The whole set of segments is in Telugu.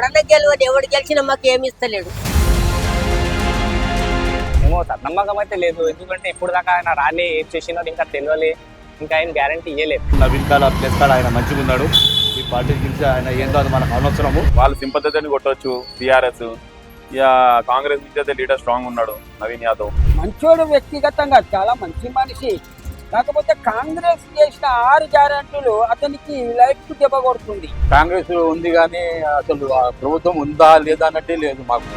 ఎవడన్నా గెలవదు ఎవడు గెలిచినా మాకు ఏమి ఇస్తలేడు. ఏమో సార్ నమ్మకం అయితే లేదు. ఎందుకంటే ఇప్పుడు దాకా ఆయన రాలే ఏం చేసినారు ఇంకా తెలియలే. ఇంకా ఆయన గ్యారంటీ ఇవ్వలేదు నవీన్ కాల ప్లస్ కాడ ఆయన మంచిగా ఉన్నాడు. ఈ పార్టీ గురించి ఆయన ఏందో అది మనకు అనవసరము వాళ్ళు సింపతిని కొట్టవచ్చు టీఆర్ఎస్. ఇక కాంగ్రెస్ నుంచి అయితే లీడర్ స్ట్రాంగ్ ఉన్నాడు నవీన్ యాదవ్. మంచోడు వ్యక్తిగతంగా చాలా మంచి మనిషి. కాకపోతే కాంగ్రెస్ చేసిన ఆరు గ్యారెంటీలు అతనికి లైఫ్ దెబ్బ కొడుతుంది. కాంగ్రెస్ ఉంది కానీ అసలు ప్రభుత్వం ఉందా లేదా అన్నట్టే లేదు మాకు.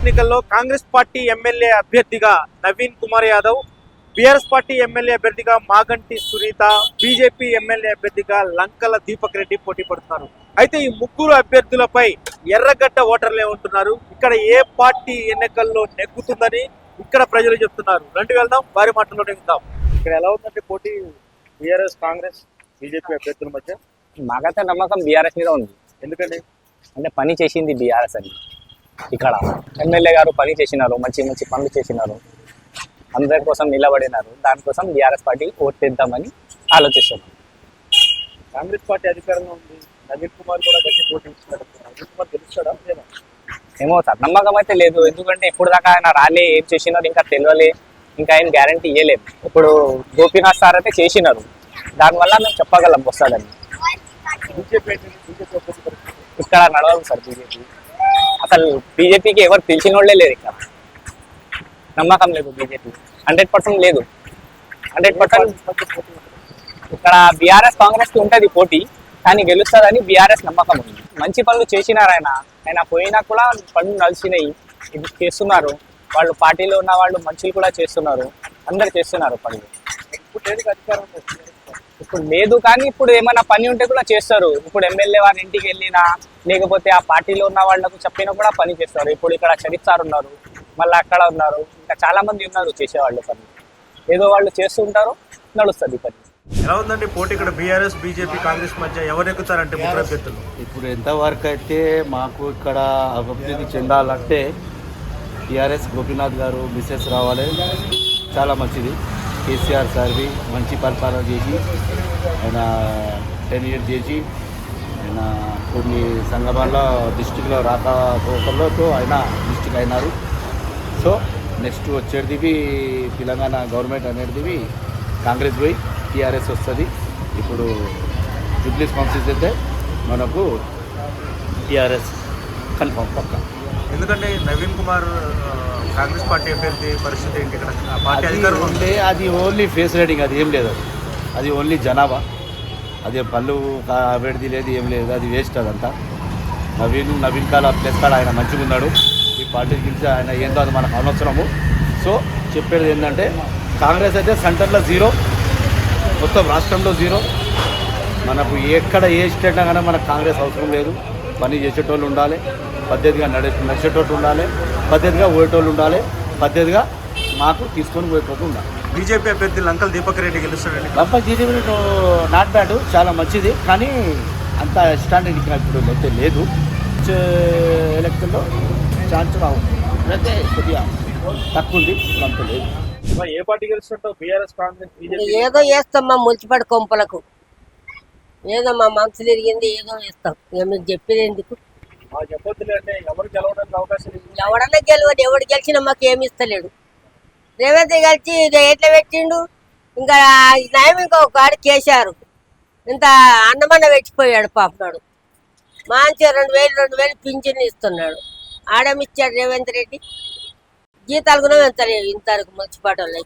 ఎన్నికల్లో కాంగ్రెస్ పార్టీ ఎమ్మెల్యే అభ్యర్థిగా Naveen Kumar Yadav BRS party MLA అభ్యర్థిగా మాగంటి సునీత బీజేపీ ఎమ్మెల్యే అభ్యర్థిగా లంకల దీపక్ రెడ్డి పోటీ పడుతున్నారు. అయితే ఈ ముగ్గురు అభ్యర్థులపై ఎర్రగడ్డ ఓటర్లే ఉంటున్నారు. ఇక్కడ ఏ పార్టీ ఎన్నికల్లో నెగ్గుతుందని ఇక్కడ ప్రజలు చెప్తున్నారు. రండి వెళ్దాం వారి మాటల్లోనే విందాం. ఇక్కడ ఎలా ఉందంటే పోటీ బీఆర్ఎస్ కాంగ్రెస్ బీజేపీ అభ్యర్థుల మధ్య? మాకైతే నమ్మకం బీఆర్ఎస్ మీద ఉంది. ఎందుకండి? అంటే పని చేసింది బీఆర్ఎస్ అని ఇక్కడ ఎమ్మెల్యే గారు పని చేసినారు మంచి మంచి పనులు చేసినారు. అందరి కోసం నిలబడినారు. దానికోసం బీఆర్ఎస్ పార్టీ ఓటేద్దామని ఆలోచిస్తున్నాం. కాంగ్రెస్ పార్టీ అధికారంలో ఉంది. నవీన్ కుమార్ కూడా గట్టి పోటీ ఇస్తున్నాడు నవీన్ కుమార్ గెలుస్తాడా? లేదా? ఏమో సార్ నమ్మకం అయితే లేదు. ఎందుకంటే ఇప్పుడు దాకా ఆయన రాలే ఏం చేసినారు ఇంకా తెలియలే ఇంకా ఆయన గ్యారంటీ ఇవ్వలేదు ఇప్పుడు గోపీనాథ్ సార్ అయితే చేసినారు. దానివల్ల మేము చెప్పగలం వస్తాడని. ఇక్కడ నడవదు సార్ బీజేపీ అసలు బీజేపీకి ఎవరు తెలిసిన వాళ్ళే లేరు ఇక్కడ. నమ్మకం లేదు బీజేపీ హండ్రెడ్ పర్సెంట్ లేదు. హండ్రెడ్ పర్సెంట్ ఇక్కడ బీఆర్ఎస్ కాంగ్రెస్కి పోటీ కానీ గెలుస్తుందని బీఆర్ఎస్ నమ్మకం ఉంది. మంచి పనులు చేసినారాయన ఆయన పోయినా కూడా పనులు నలిచినాయి ఇది చేస్తున్నారు. వాళ్ళు పార్టీలో ఉన్న వాళ్ళు మంచిలు కూడా చేస్తున్నారు. అందరు చేస్తున్నారు పనులు. ఇప్పుడు లేదు అధికారం ఇప్పుడు లేదు కానీ ఇప్పుడు ఏమైనా పని ఉంటే కూడా చేస్తారు. ఇప్పుడు ఎమ్మెల్యే వారి ఇంటికి వెళ్ళినా లేకపోతే ఆ పార్టీలో ఉన్న వాళ్ళకు చెప్పినా కూడా పని చేస్తారు. ఇప్పుడు ఇక్కడ షరీఫ్ సార్ ఉన్నారు. మళ్ళీ అక్కడ ఉన్నారు. ఇంకా చాలా మంది ఉన్నారు చేసేవాళ్ళు పని. ఏదో వాళ్ళు చేస్తుంటారు నడుస్తుంది పని. ఎలా ఉందండి పోటీ ఇక్కడ? బీఆర్ఎస్ బీజేపీ కాంగ్రెస్ మధ్య ఎవరు ఎక్కుతారంటే ముగ్గురు అభ్యర్థులు? ఇప్పుడు ఎంతవరకు అయితే మాకు ఇక్కడ అభివృద్ధి చెందాలంటే టీఆర్ఎస్ గోపీనాథ్ గారు మిస్సెస్ రావాలి. చాలా మంచిది. కేసీఆర్ సార్వి మంచి పరిపాలన చేసి ఆయన టెన్ ఇయర్స్ చేసి ఆయన కొన్ని సందర్భాల్లో డిస్టిక్లో రాకపోకలతో ఆయన డిస్టిక్ అయినారు. సో నెక్స్ట్ వచ్చేటివి తెలంగాణ గవర్నమెంట్ అనేటివి కాంగ్రెస్ పోయి టీఆర్ఎస్ వస్తుంది. ఇప్పుడు జూబ్లీస్ కాన్స్టిట్యూన్స్ అయితే మనకు టీఆర్ఎస్ కన్ఫర్మ్ పక్కా. ఎందుకంటే నవీన్ కుమార్ కాంగ్రెస్ పార్టీ అభ్యర్థి పరిస్థితి ఏంటి ఇక్కడ? పార్టీ ఓన్లీ అది ఓన్లీ ఫేస్ రైడింగ్ అది ఏం లేదు అది. ఓన్లీ జనాభా. అది పళ్ళు అభివృద్ధి లేదు ఏం లేదు అది వేస్ట్ అదంతా. నవీన్ నవీన్ కాల ప్లస్ కాడ ఆయన మంచిగా ఉన్నాడు. ఈ పార్టీ గురించి ఆయన ఏందో అది మనకు అనవసరము. సో చెప్పేది ఏంటంటే కాంగ్రెస్ అయితే సెంటర్లో జీరో మొత్తం రాష్ట్రంలో జీరో. మనకు ఎక్కడ ఏ స్టేట్ కానీ మనకు కాంగ్రెస్ అవసరం లేదు. పని చేసేటోళ్ళు ఉండాలి. పద్ధతిగా నడే నడిచేటోళ్ళు ఉండాలి. పద్ధతిగా పోయేటోళ్ళు ఉండాలి. పద్ధతిగా మాకు తీసుకొని పోయేటోళ్ళు ఉండాలి. బీజేపీ అభ్యర్థి లంకల్ దీపక్ రెడ్డి గెలుస్తాడండి. బంపర్ జీడీపీ నాట్ బ్యాడ్ చాలా మంచిది. కానీ అంత స్టాండర్డ్ ఇక్కడ ఇప్పుడు అయితే లేదు. ఎలక్షన్లో ఛాన్స్ రావు. అయితే కొద్దిగా తక్కువ ఉంది ఇప్పుడు అంత లేదు. ఏ పార్టీ గెలుస్తుంటావు బీఆర్ఎస్ కాంగ్రెస్ బీజేపీ. ఏదో వేస్తాం మా మున్సిపల్ కొంపలకు. ఏదో మా మనసులు ఎరిగింది ఏదో ఇక మీకు చెప్పేది ఎందుకు? ఎవడన్నా గెలవదు ఎవడు గెలిచినా మాకు ఏమి ఇస్తలేడు. రేవంత్ ఇది ఎట్లా పెట్టిండు? ఇంకా నయం ఇంకా ఒక ఆడు కేశారు ఇంత అన్నమన్న పెట్టిపోయాడు పాపనాడు మంచిగా రెండు వేలు రెండు వేలు పింఛన్ ఇస్తున్నాడు. ఆడమిచ్చాడు రేవంత్ రెడ్డి. జీతాలు కూడా పెంచలేవు ఇంతవరకు మున్సిపాలిటీ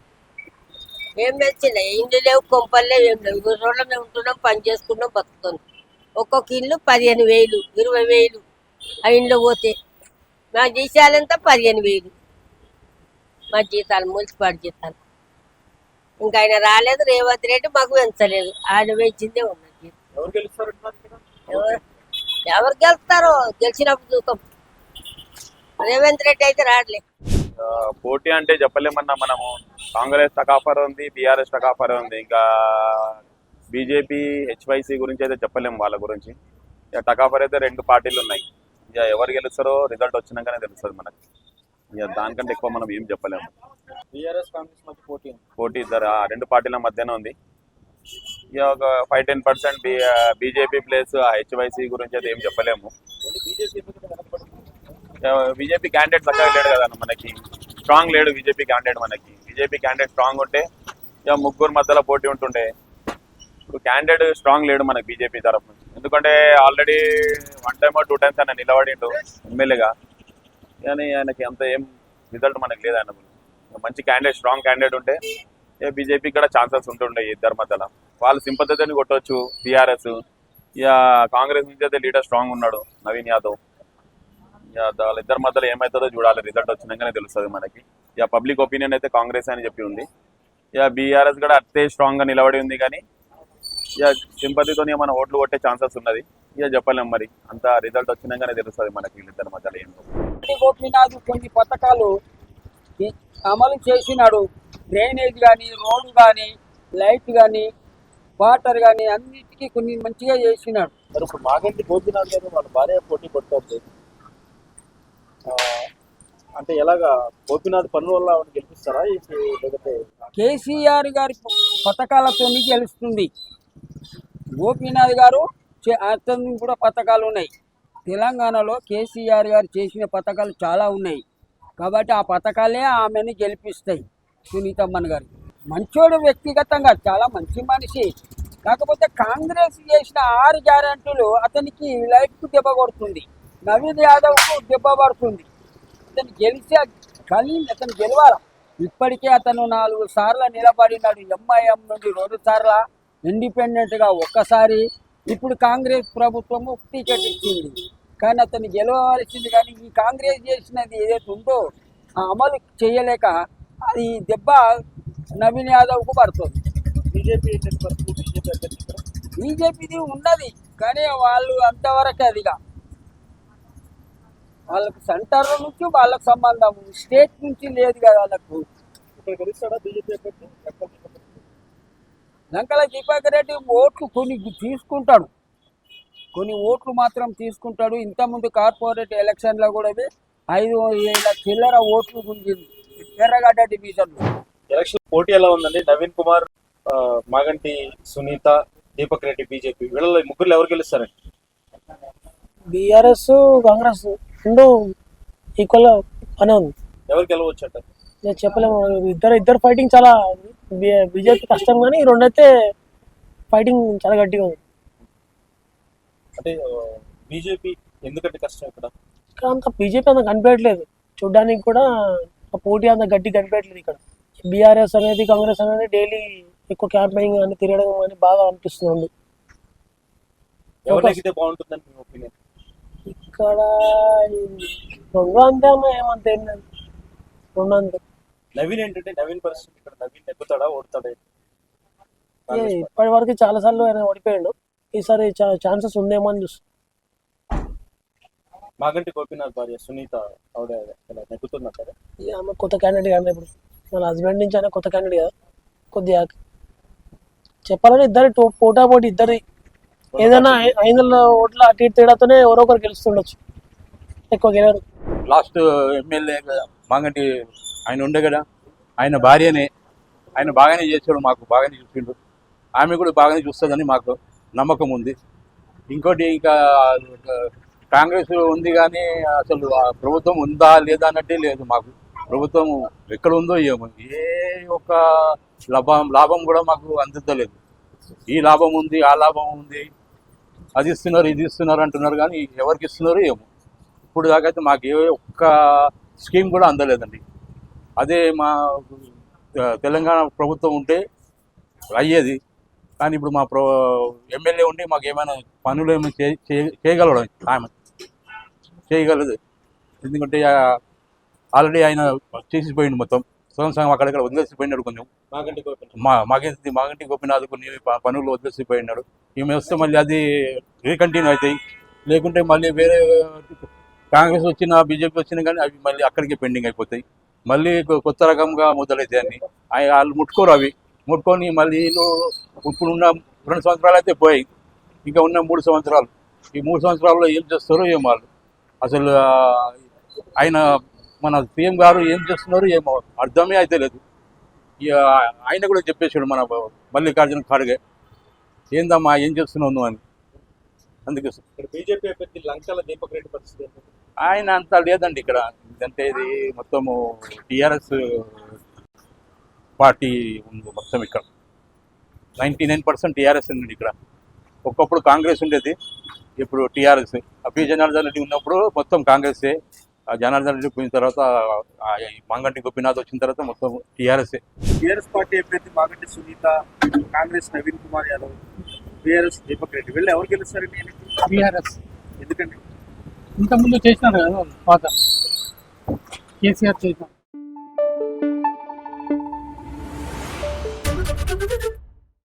ఏం పెంచినాయి ఇండ్లు లేవు కొంపలు లేవు ఏం లేవు. ఈ రోడ్ల మీద ఉంటున్నాం పని చేసుకుంటాం బతుకుతున్నాం. ఒక్కొక్క ఇల్లు పదిహేను వేలు ఇరవై వేలు. ఆ ఇంట్లో పోతే మా జీతాలంతా పదిహేను వేలు. మా జీతాలు మున్సిపాలిటీ జీతాలు. ఇంకా ఆయన రాలేదు రేవంత్ రెడ్డి మాకు పెంచలేదు. ఆయన పెంచిందే ఉన్నది. ఎవరు గెలుస్తారు ఎవరు? ఎవరు గెలుస్తారో? గెలిచినప్పుడు చూద్దాం. రేవంత్ రెడ్డి అయితే రాడలే. పోటీ అంటే చెప్పలేమన్నా మనము? కాంగ్రెస్ టకాఫర్ ఉంది బీఆర్ఎస్ టకాఫర్ ఉంది. ఇంకా బీజేపీ హెచ్వైసీ గురించి అయితే చెప్పలేము వాళ్ళ గురించి. ఇక టకాఫర్ అయితే రెండు పార్టీలు ఉన్నాయి. ఇక ఎవరు గెలుస్తారో రిజల్ట్ వచ్చినాకనే తెలుస్తుంది మనకి. ఇక దానికంటే ఎక్కువ మనం ఏం చెప్పలేము. పోటీ ఇద్దరు ఆ రెండు పార్టీల మధ్యనే ఉంది. ఇక ఒక five ten percent BJP place HYC గురించి అయితే ఏం చెప్పలేము. బీజేపీ క్యాండిడేట్ చక్కగా లేడు కదా మనకి. స్ట్రాంగ్ లేడు బీజేపీ క్యాండిడేట్ మనకి. బీజేపీ క్యాండిడేట్ స్ట్రాంగ్ ఉంటే ఇక ముగ్గురు మధ్యలో పోటీ ఉంటుండే. ఇప్పుడు క్యాండిడేట్ స్ట్రాంగ్ లేడు మనకి బీజేపీ తరఫు నుంచి. ఎందుకంటే already one time two times ఆయన నిలబడిండు ఎమ్మెల్యేగా. కానీ ఆయనకి అంత ఏం రిజల్ట్ మనకి లేదు ఆయన మంచి క్యాండిడేట్ స్ట్రాంగ్ క్యాండిడేట్ ఉంటే ఇక బీజేపీ కూడా ఛాన్సెస్ ఉంటుండే ఇద్దరు మధ్యలో. వాళ్ళు సింపతితోని కొట్టవచ్చు బీఆర్ఎస్ ఇక కాంగ్రెస్ నుంచి అయితే లీడర్ స్ట్రాంగ్ ఉన్నాడు నవీన్ యాదవ్. ఇక వాళ్ళిద్దరి మధ్యలో ఏమవుతుందో చూడాలి రిజల్ట్ వచ్చినాకనే తెలుస్తుంది మనకి. ఇక పబ్లిక్ ఒపీనియన్ అయితే కాంగ్రెస్ అని చెప్పి ఉంది. ఇక బీఆర్ఎస్ కూడా అట్టే స్ట్రాంగ్గా నిలబడి ఉంది కానీ ఇక సింపతితో మన ఓట్లు కొట్టే ఛాన్సెస్ ఉన్నది. ఇక చెప్పలేం మరి. అంత రిజల్ట్ వచ్చినాకనే తెలుస్తుంది మనకి వీళ్ళిద్దరి మధ్యలో ఏంటో శ్రీ గోపీనాథ్ కొన్ని పథకాలు ఈ- అమలు చేసినాడు. డ్రైనేజ్ కానీ రోడ్డు కానీ లైట్ కానీ వాటర్ కానీ అన్నిటికీ కొన్ని మంచిగా చేసినాడు. మరి ఇప్పుడు మాగంటి గోపీనాథ్ గారు వాళ్ళ భార్య పోటీ పడుతుంది. అంటే ఎలాగా గోపినాథ్ పనుల వల్ల ఆవిడ గెలిపిస్తారా? లేకపోతే కేసీఆర్ గారి పథకాలతో గెలుస్తుంది గోపీనాథ్ గారు చే- అతను కూడా పథకాలు ఉన్నాయి. తెలంగాణలో కేసీఆర్ గారు చేసిన పథకాలు చాలా ఉన్నాయి. కాబట్టి ఆ పథకాలే ఆమెను గెలిపిస్తాయి. సునీతమ్మన్ గారు. మంచోడు వ్యక్తిగతంగా చాలా మంచి మనిషి. కాకపోతే కాంగ్రెస్ చేసిన ఆరు గ్యారంటీలు అతనికి లైఫ్కు దెబ్బ కొడుతుంది. నవీన్ యాదవ్కు దెబ్బ పడుతుంది. అతను గెలిచి కానీ అతను గెలవాలి. ఇప్పటికే అతను నాలుగు సార్లు నిలబడినాడు. ఎంఐఎం నుండి రెండు సార్ల ఇండిపెండెంట్గా ఒక్కసారి. ఇప్పుడు కాంగ్రెస్ ప్రభుత్వము టికెట్ ఇచ్చింది. కానీ అతను గెలవలసింది కానీ ఈ కాంగ్రెస్ చేసినది ఏదైతే ఉందో ఆ అమలు చేయలేక అది దెబ్బ నవీన్ యాదవ్కు పడుతుంది. బీజేపీ బీజేపీ బీజేపీది ఉన్నది. కానీ వాళ్ళు అంతవరకు అదిగా వాళ్ళకు సెంటర్ నుంచి వాళ్ళకు సంబంధం స్టేట్ నుంచి లేదు కదా వాళ్ళకు. లంకల దీపక్ రెడ్డి ఓట్లు కొన్ని తీసుకుంటాడు. కొన్ని ఓట్లు మాత్రం తీసుకుంటాడు. ఇంతకుముందు కార్పొరేట్ ఎలక్షన్లో కూడా ఐదు వేల చిల్లర ఓట్లు గుంజింది. ఎర్రగడ్డ డివిజన్లో. ఎలక్షన్ పోటీ ఎలా ఉందండి? నవీన్ కుమార్ మాగంటి సునీత దీపక్ రెడ్డి బీజేపీ వీళ్ళలో ముగ్గురు ఎవరు గెలుస్తారండి? బీఆర్ఎస్ కాంగ్రెస్ రెండు ఈక్వల్ పనే ఉంది. ఎవరు గెలవచ్చు అంటారు నేను చెప్పలేము. ఇద్దరు ఇద్దరు ఫైటింగ్ చాలా బీజేపీ కష్టం కానీ రెండైతే ఫైటింగ్ చాలా గట్టిగా ఉంది. అంటే బీజేపీ ఎందుకంటే కష్టం ఇక్కడ? ఇక్కడ అంత బీజేపీ అంత కనిపించట్లేదు చూడడానికి కూడా ఆ పోటీ అంత గట్టి కనిపించట్లేదు ఇక్కడ. బీఆర్ఎస్ అనేది కాంగ్రెస్ అనేది డైలీ ఎక్కువ క్యాంపెయినింగ్ అని తిరగడం అని బాగా అనిపిస్తుంది. ఎవరు బాగుంటుందని మీ ఒపీనియన్ ఇక్కడ ఈ రెండు అంతే అన్న ఏమంత ఏం లేదు రెండు అంతే నవీన్ ఏంటంటే నవీన్ పరిస్థితి ఇక్కడ నవీన్ నెగ్గుతాడా ఓడతాడా ఏ, ఇప్పటి వరకు చాలా సార్లు ఆయన ఓడిపోయాడు. ఈసారి ఛాన్సెస్ ఉందేమో అని చూస్తాను మాగంటి గోపీనాథ్ భార్య సునీత ఆవిడ ఆమె కొత్త క్యాండిడేట్ కదా ఇప్పుడు. మన హస్బెండ్ నుంచి అయినా కొత్త క్యాండిడేట్ కదా. కొద్దిగా చెప్పాలంటే ఇద్దరు టో- పోటా పోటీ ఇద్దరి ఏదైనా ఐదు ఓట్ల అటు ఇటు తేడాతోనే ఎవరో ఒకరు గెలుస్తుండొచ్చు. ఎక్కువ గెలరు. లాస్ట్ ఎమ్మెల్యే మాగంటి ఆయన ఉండే కదా ఆయన భార్యనే ఆయన బాగానే చేసాడు మాకు బాగానే చూసిండు. ఆమె కూడా బాగానే చూస్తుందని మాకు నమ్మకం ఉంది. ఇంకోటి ఇంకా కాంగ్రెస్ ఉంది కానీ అసలు ప్రభుత్వం ఉందా లేదా అన్నట్టే లేదు మాకు. ప్రభుత్వం ఎక్కడ ఉందో ఏమో ఏ ఒక్క లాభం లాభం కూడా మాకు అందుతలేదు ఈ లాభం ఉంది ఆ లాభం ఉంది. అది ఇస్తున్నారు ఇది ఇస్తున్నారు అంటున్నారు కానీ ఎవరికి ఇస్తున్నారు ఏమో. ఇప్పుడు దాకా అయితే మాకు ఏ ఒక్క స్కీమ్ కూడా అందలేదండి. అదే మా తెలంగాణ ప్రభుత్వం ఉంటే అయ్యేది. కానీ ఇప్పుడు మా ప్రో ఎమ్మెల్యే ఉండి మాకు ఏమైనా పనులు ఏమైనా చే- చేయగలడం ఆమె? చేయగలదు. ఎందుకంటే ఆల్రెడీ ఆయన చేసిపోయిండు మొత్తం. సొంత సంఘం అక్కడక్కడ వదిలేసిపోయినాడు కొంచెం. మా మాగంటి మాగంటి గోపినాథ్ కొన్ని పనులు వదిలేసిపోయినాడు. ఈమె వస్తే మళ్ళీ అది రీకంటిన్యూ అవుతాయి. లేకుంటే మళ్ళీ వేరే కాంగ్రెస్ వచ్చినా బీజేపీ వచ్చినా కానీ అవి మళ్ళీ అక్కడికే పెండింగ్ అయిపోతాయి. మళ్ళీ కొత్త రకంగా మొదలవుతాయి అన్ని. వాళ్ళు ముట్టుకోరు అవి. ముట్టుకొని మళ్ళీ వీళ్ళు ఇప్పుడు ఉన్న రెండు సంవత్సరాలు అయితే పోయాయి. ఇంకా ఉన్న మూడు సంవత్సరాలు. ఈ మూడు సంవత్సరాల్లో ఏం చేస్తారో ఏం వాళ్ళు. అసలు ఆయన మన సీఎం గారు ఏం చేస్తున్నారో ఏమో అర్థమే అయితే లేదు. ఆయన కూడా చెప్పేసాడు మన మల్లికార్జున ఖార్గే. ఏందమ్మా ఏం చేస్తున్నావు నువ్వు అని. అందుకే ఇక్కడ బీజేపీ అభ్యర్థి లంకల దీపక్ రెడ్డి పరిస్థితి? ఆయన అంత లేదండి ఇక్కడ. ఎందుకంటే ఇది మొత్తము టిఆర్ఎస్ పార్టీ ఉంది మొత్తం ఇక్కడ. నైంటీ నైన్ పర్సెంట్ టీఆర్ఎస్ ఉంది ఇక్కడ. ఒకప్పుడు కాంగ్రెస్ ఉండేది. ఇప్పుడు టీఆర్ఎస్. అభి జనార్దన్ రెడ్డి ఉన్నప్పుడు మొత్తం కాంగ్రెసే. జనార్దన్ రెడ్డి పోయిన తర్వాత మంగంటి గోపీనాథ్ వచ్చిన తర్వాత మొత్తం టీఆర్ఎస్ఏ బీఆర్ఎస్ పార్టీ అభ్యర్థి మాగంటి సునీత కాంగ్రెస్ నవీన్ కుమార్ యాదవ్ బీఆర్ఎస్ దీపక్ రెడ్డి వీళ్ళు ఎవరు గెలుస్తారండి ఎన్నికల్లో? బీఆర్ఎస్ ఎందుకండి? ఇంతకుముందు చేసినారు కదా పాత కేసీఆర్ చేసినారు.